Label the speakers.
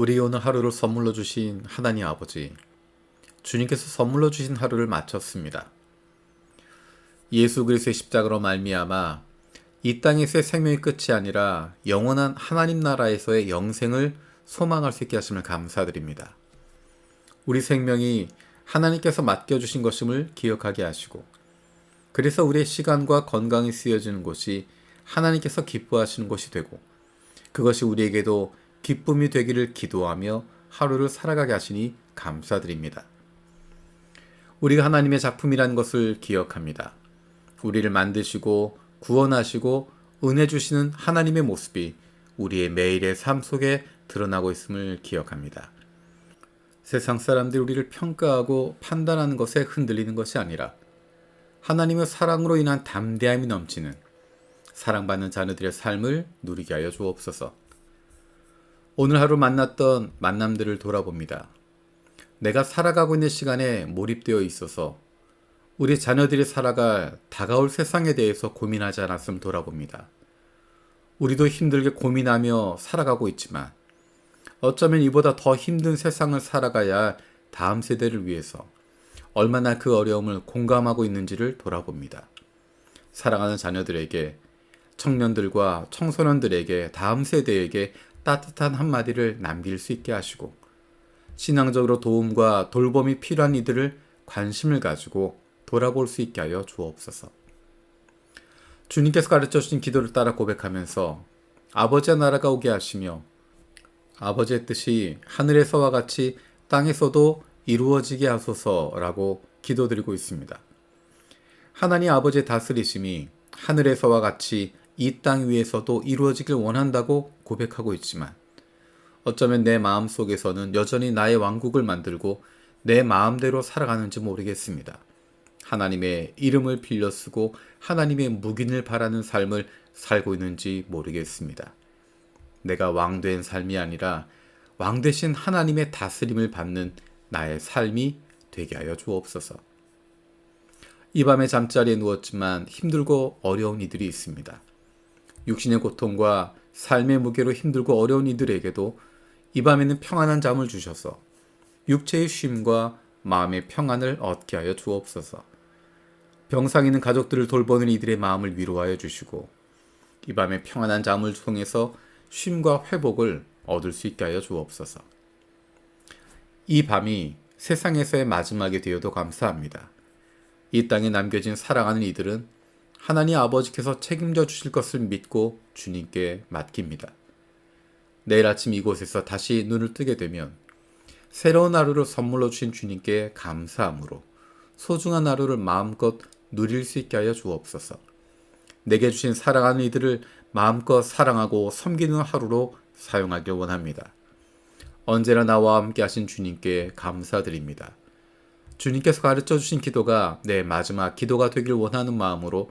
Speaker 1: 우리 오늘 하루를 선물로 주신 하나님 아버지, 주님께서 선물로 주신 하루를 마쳤습니다. 예수 그리스도의 십자가로 말미암아 이 땅에서의 생명의 끝이 아니라 영원한 하나님 나라에서의 영생을 소망할 수 있게 하심을 감사드립니다. 우리 생명이 하나님께서 맡겨주신 것임을 기억하게 하시고, 그래서 우리의 시간과 건강이 쓰여지는 곳이 하나님께서 기뻐하시는 곳이 되고, 그것이 우리에게도 기쁨이 되기를 기도하며 하루를 살아가게 하시니 감사드립니다. 우리가 하나님의 작품이라는 것을 기억합니다. 우리를 만드시고 구원하시고 은혜 주시는 하나님의 모습이 우리의 매일의 삶 속에 드러나고 있음을 기억합니다. 세상 사람들이 우리를 평가하고 판단하는 것에 흔들리는 것이 아니라 하나님의 사랑으로 인한 담대함이 넘치는 사랑받는 자녀들의 삶을 누리게 하여 주옵소서. 오늘 하루 만났던 만남들을 돌아봅니다. 내가 살아가고 있는 시간에 몰입되어 있어서 우리 자녀들이 살아갈 다가올 세상에 대해서 고민하지 않았음 돌아봅니다. 우리도 힘들게 고민하며 살아가고 있지만 어쩌면 이보다 더 힘든 세상을 살아가야 할 다음 세대를 위해서 얼마나 그 어려움을 공감하고 있는지를 돌아봅니다. 사랑하는 자녀들에게 청년들과 청소년들에게 다음 세대에게 따뜻한 한마디를 남길 수 있게 하시고 신앙적으로 도움과 돌봄이 필요한 이들을 관심을 가지고 돌아볼 수 있게 하여 주옵소서. 주님께서 가르쳐 주신 기도를 따라 고백하면서 아버지의 나라가 오게 하시며 아버지의 뜻이 하늘에서와 같이 땅에서도 이루어지게 하소서라고 기도드리고 있습니다. 하나님 아버지의 다스리심이 하늘에서와 같이 이 땅 위에서도 이루어지길 원한다고 고백하고 있지만 어쩌면 내 마음 속에서는 여전히 나의 왕국을 만들고 내 마음대로 살아가는지 모르겠습니다. 하나님의 이름을 빌려 쓰고 하나님의 묵인을 바라는 삶을 살고 있는지 모르겠습니다. 내가 왕된 삶이 아니라 왕 대신 하나님의 다스림을 받는 나의 삶이 되게 하여 주옵소서. 이 밤에 잠자리에 누웠지만 힘들고 어려운 이들이 있습니다. 육신의 고통과 삶의 무게로 힘들고 어려운 이들에게도 이 밤에는 평안한 잠을 주셔서 육체의 쉼과 마음의 평안을 얻게 하여 주옵소서. 병상 있는 가족들을 돌보는 이들의 마음을 위로하여 주시고 이 밤에 평안한 잠을 통해서 쉼과 회복을 얻을 수 있게 하여 주옵소서. 이 밤이 세상에서의 마지막이 되어도 감사합니다. 이 땅에 남겨진 사랑하는 이들은 하나님 아버지께서 책임져 주실 것을 믿고 주님께 맡깁니다. 내일 아침 이곳에서 다시 눈을 뜨게 되면 새로운 하루를 선물로 주신 주님께 감사함으로 소중한 하루를 마음껏 누릴 수 있게 하여 주옵소서. 내게 주신 사랑하는 이들을 마음껏 사랑하고 섬기는 하루로 사용하길 원합니다. 언제나 나와 함께 하신 주님께 감사드립니다. 주님께서 가르쳐 주신 기도가 내 마지막 기도가 되길 원하는 마음으로